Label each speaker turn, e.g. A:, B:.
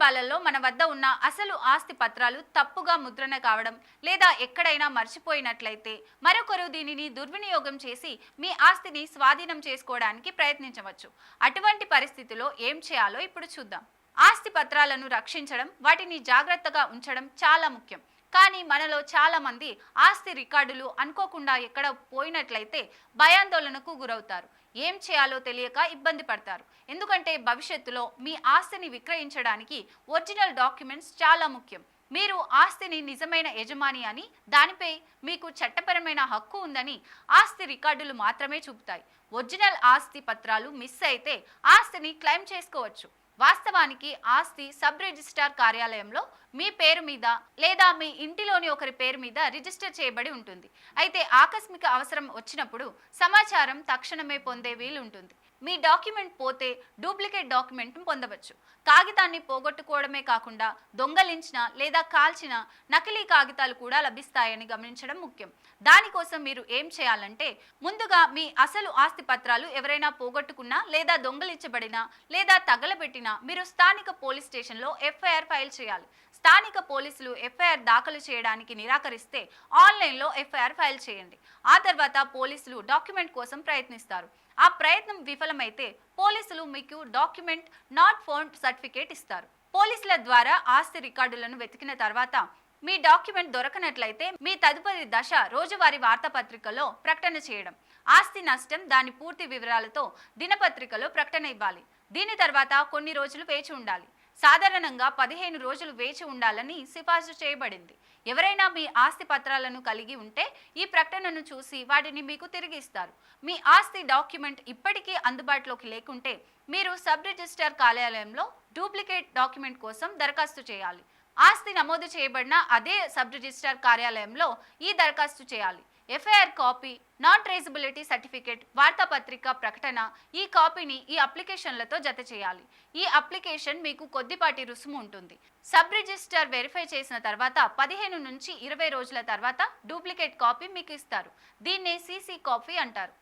A: సందర్భాలలో మన వద్ద ఉన్న అసలు ఆస్తి పత్రాలు తప్పుగా ముద్రణ కావడం లేదా ఎక్కడైనా మర్చిపోయినట్లయితే మరొకరు దీనిని దుర్వినియోగం చేసి మీ ఆస్తిని స్వాధీనం చేసుకోవడానికి ప్రయత్నించవచ్చు. అటువంటి పరిస్థితిలో ఏం చేయాలో ఇప్పుడు చూద్దాం. ఆస్తి పత్రాలను రక్షించడం వాటిని జాగ్రత్తగా ఉంచడం చాలా ముఖ్యం. కానీ మనలో చాలా మంది ఆస్తి రికార్డులు అనుకోకుండా ఎక్కడ పోయినట్లయితే భయాందోళనకు గురవుతారు. ఏం చేయాలో తెలియక ఇబ్బంది పడతారు. ఎందుకంటే భవిష్యత్తులో మీ ఆస్తిని విక్రయించడానికి ఒరిజినల్ డాక్యుమెంట్స్ చాలా ముఖ్యం. మీరు ఆస్తిని నిజమైన యజమాని అని దానిపై మీకు చట్టపరమైన హక్కు ఉందని ఆస్తి రికార్డులు మాత్రమే చూపుతాయి. ఒరిజినల్ ఆస్తి పత్రాలు మిస్ అయితే ఆస్తిని క్లెయిమ్ చేసుకోవచ్చు. వాస్తవానికి ఆస్తి సబ్ రిజిస్ట్రార్ కార్యాలయంలో మీ పేరు మీద లేదా మీ ఇంటిలోని ఒకరి పేరు మీద రిజిస్టర్ చేయబడి ఉంటుంది. అయితే ఆకస్మిక అవసరం వచ్చినప్పుడు సమాచారం తక్షణమే పొందే వీలు ఉంటుంది మీ డాక్యుమెంట్ పోతే డూప్లికేట్ డాక్యుమెంట్ను పొందవచ్చు. కాగితాన్ని పోగొట్టుకోవడమే కాకుండా దొంగలించిన లేదా కాల్చిన నకిలీ కాగితాలు కూడా లభిస్తాయని గమనించడం ముఖ్యం. దానికోసం మీరు ఏం చేయాలంటే ముందుగా మీ అసలు ఆస్తి పత్రాలు ఎవరైనా పోగొట్టుకున్నా లేదా దొంగలించబడినా లేదా తగలబెట్టినా మీరు స్థానిక పోలీస్ స్టేషన్లో ఎఫ్ఐఆర్ ఫైల్ చేయాలి. స్థానిక పోలీసులు ఎఫ్ఐఆర్ దాఖలు చేయడానికి నిరాకరిస్తే ఆన్లైన్లో ఎఫ్ఐఆర్ ఫైల్ చేయండి. ఆ తర్వాత పోలీసులు డాక్యుమెంట్ కోసం ప్రయత్నిస్తారు. ఆ ప్రయత్నం విఫలమైతే పోలీసులు మీకు డాక్యుమెంట్ నాట్ ఫోన్ సర్టిఫికేట్ ఇస్తారు. పోలీసుల ద్వారా ఆస్తి రికార్డులను వెతికిన తర్వాత మీ డాక్యుమెంట్ దొరకనట్లయితే మీ తదుపరి దశ రోజువారీ వార్తాపత్రికలో ప్రకటన చేయడం. ఆస్తి నష్టం దాని పూర్తి వివరాలతో దినపత్రికలో ప్రకటన ఇవ్వాలి. దీని తర్వాత కొన్ని రోజులు వేచి ఉండాలి. సాధారణంగా పదిహేను రోజులు వేచి ఉండాలని సిఫార్సు చేయబడింది. ఎవరైనా మీ ఆస్తి పత్రాలను కలిగి ఉంటే ఈ ప్రకటనను చూసి వాటిని మీకు తిరిగి ఇస్తారు మీ ఆస్తి డాక్యుమెంట్ ఇప్పటికీ అందుబాటులోకి లేకుంటే మీరు సబ్ రిజిస్టర్ కార్యాలయంలో డూప్లికేట్ డాక్యుమెంట్ కోసం దరఖాస్తు చేయాలి. ఆస్తి నమోదు చేయబడిన అదే సబ్ రిజిస్ట్రార్ కార్యాలయంలో ఈ దరఖాస్తు చేయాలి. FIR copy non traceability certificate వార్తాపత్రిక ప్రకటన ఈ కాపీని ఈ అప్లికేషన్లతో జత చేయాలి. ఈ అప్లికేషన్ మీకు కొద్దిపాటి రుసుము ఉంటుంది. సబ్ రిజిస్టర్ వెరిఫై చేసిన తర్వాత పదిహేను నుంచి ఇరవై రోజుల తర్వాత డూప్లికేట్ కాపీ మీకు ఇస్తారు. దీన్నే సీసీ కాపీ అంటారు.